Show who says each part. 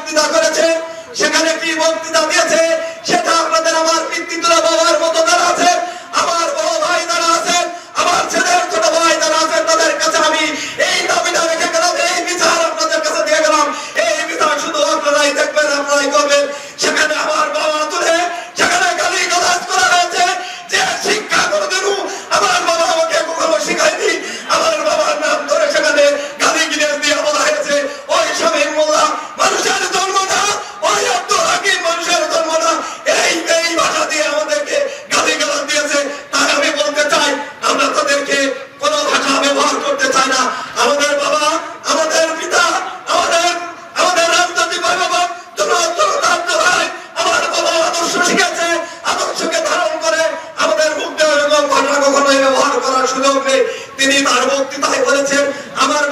Speaker 1: বক্তৃতা করেছে সেখানে কি বক্তৃতা দিয়েছে সেটা আপনাদের আমার বলার সুযোগ নেই। তিনি তার বক্তৃতায় বলেছেন আমার